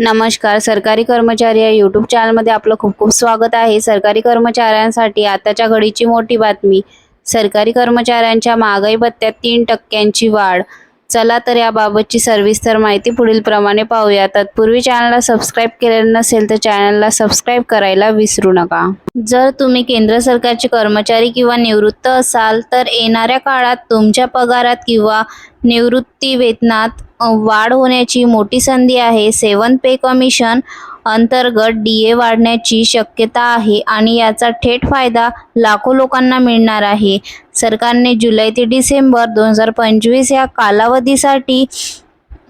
नमस्कार सरकारी कर्मचारी या यूट्यूब चॅनलमध्ये आपलं खूप खूप स्वागत आहे. सरकारी कर्मचाऱ्यांसाठी आताच्या घडीची मोठी बातमी सरकारी कर्मचाऱ्यांच्या महागाई भत्त्यात तीन टक्क्यांची वाढ. चला तर याबाबतची सविस्तर माहिती पुढील प्रमाणे पाहूया. तत्पूर्वी चॅनलला सबस्क्राईब केलेलं नसेल तर चॅनलला सबस्क्राईब करायला विसरू नका. जर तुम्ही केंद्र सरकारचे कर्मचारी किंवा निवृत्त असाल तर येणाऱ्या काळात तुमच्या पगारात किंवा निवृत्ती वेतनात वाढ होण्याची मोठी संधी आहे. सेवन पे कमिशन अंतर्गत डी ए वाढण्याची शक्यता आहे आणि याचा थेट फायदा लाखो लोकांना मिळणार आहे. सरकारने जुलै ते डिसेंबर दोन हजार पंचवीस या कालावधीसाठी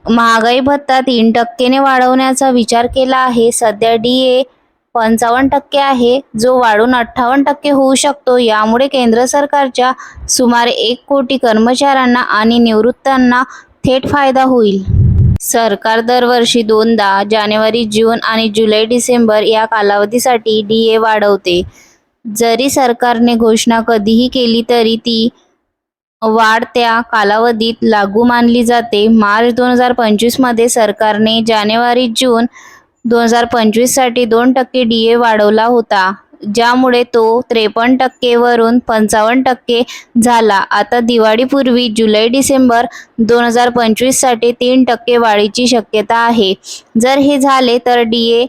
महागाई भत्ता तीन टक्केने वाढवण्याचा विचार केला आहे. सध्या डी ए पंचावन्न टक्के आहे जो वाढून अठ्ठावन्न टक्के होऊ शकतो. यामुळे केंद्र सरकारच्या सुमारे एक कोटी कर्मचाऱ्यांना आणि निवृत्तांना थेट फायदा होईल. सरकार दरवर्षी दोनदा जानेवारी जून आणि जुलै डिसेंबर या कालावधीसाठी डी ए वाढवते. जरी सरकारने घोषणा कधीही केली तरी ती वाढ त्या कालावधीत लागू मानली जाते. मार्च दोन हजार पंचवीसमध्ये सरकारने जानेवारी जून दोन हजार पंचवीससाठी दोन टक्के डी ए वाढवला होता. ज्यामुळे तो त्रेपन्न टक्केवरून पंचावन्न टक्के झाला. आता दिवाळीपूर्वी जुलै डिसेंबर दोन हजार पंचवीससाठी तीन टक्के वाढीची शक्यता आहे. जर हे झाले तर डी ए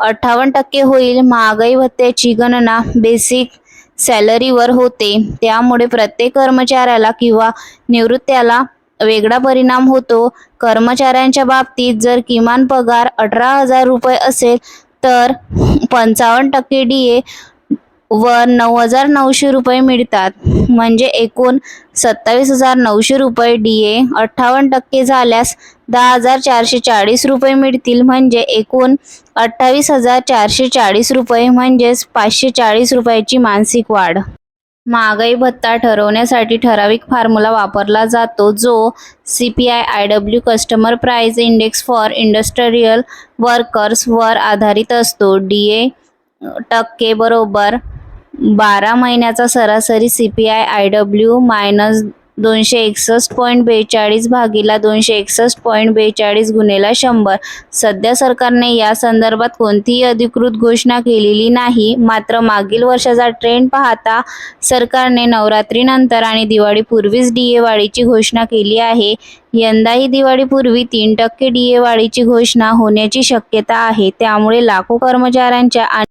अठ्ठावन्न टक्के होईल. महागाई भत्त्याची गणना बेसिक सॅलरीवर होते. त्यामुळे प्रत्येक कर्मचाऱ्याला किंवा निवृत्त्याला वेगळा परिणाम होतो. कर्मचाऱ्यांच्या बाबतीत जर किमान पगार अठरा हजार रुपये असेल तर पंचावन्न टक्के डी ए वर नऊ हजार नऊशे रुपये मिळतात. म्हणजे एकूण सत्तावीस हजार नऊशे रुपये डी ए अठ्ठावन्न टक्के झाल्यास दहा हजार चारशे चाळीस रुपये मिळतील. म्हणजे एकूण अठ्ठावीस हजार चारशे चाळीस रुपये म्हणजेच पाचशे चाळीस रुपयाची मानसिक वाढ. महागाई भत्ता ठरवण्यासाठी ठराविक फॉर्म्युला वापरला जातो जो C P I I W customer price index for industrial वर्कर्सवर आधारित असतो. डी ए टक्के बरोबर बारा महिन्याचा सरासरी C P I I W minus दोनशे एकसष्ट पॉईंट बेचाळीस भागीला दोनशे एकसष्ट पॉईंट बेचाळीस गुन्हेला शंभर. सध्या सरकारने या संदर्भात कोणतीही अधिकृत घोषणा केलेली नाही. मात्र मागील वर्षाचा ट्रेंड पाहता सरकारने नवरात्रीनंतर आणि दिवाळीपूर्वीच डी ए वाढीची घोषणा केली आहे. यंदाही दिवाळीपूर्वी तीन टक्के डी ए वाढीची घोषणा होण्याची शक्यता आहे. त्यामुळे लाखो कर्मचाऱ्यांच्या आणि